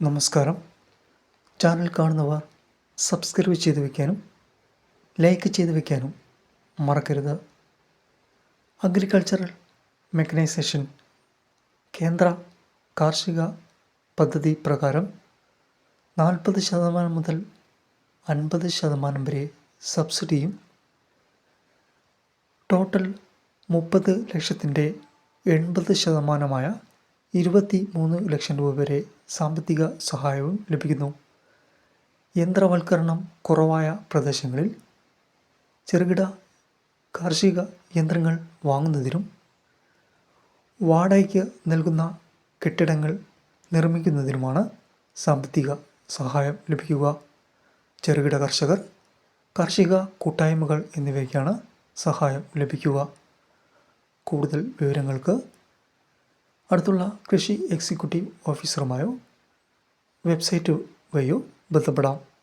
നമസ്കാരം. ചാനൽ കാണുന്നവർ സബ്സ്ക്രൈബ് ചെയ്ത് വയ്ക്കാനും ലൈക്ക് ചെയ്ത് വയ്ക്കാനും മറക്കരുത്. അഗ്രികൾച്ചറൽ മെക്കനൈസേഷൻ കേന്ദ്ര കാർഷിക പദ്ധതി പ്രകാരം നാൽപ്പത് ശതമാനം മുതൽ അൻപത് ശതമാനം വരെ സബ്സിഡിയും ടോട്ടൽ മുപ്പത് ലക്ഷത്തിന്റെ എൺപത് ശതമാനമായ ഇരുപത്തി മൂന്ന് ലക്ഷം രൂപ വരെ സാമ്പത്തിക സഹായവും ലഭിക്കുന്നു. യന്ത്രവൽക്കരണം കുറവായ പ്രദേശങ്ങളിൽ ചെറുകിട കാർഷിക യന്ത്രങ്ങൾ വാങ്ങുന്നതിനും വാടകയ്ക്ക് നൽകുന്ന കെട്ടിടങ്ങൾ നിർമ്മിക്കുന്നതിനുമാണ് സാമ്പത്തിക സഹായം ലഭിക്കുക. ചെറുകിട കർഷകർ കാർഷിക കൂട്ടായ്മകൾ എന്നിവയ്ക്കാണ് സഹായം ലഭിക്കുക. കൂടുതൽ വിവരങ്ങൾക്ക് അടുത്തുള്ള കൃഷി എക്സിക്യൂട്ടീവ് ഓഫീസറുമായോ വെബ്സൈറ്റ് വഴിയോ ബന്ധപ്പെടാം.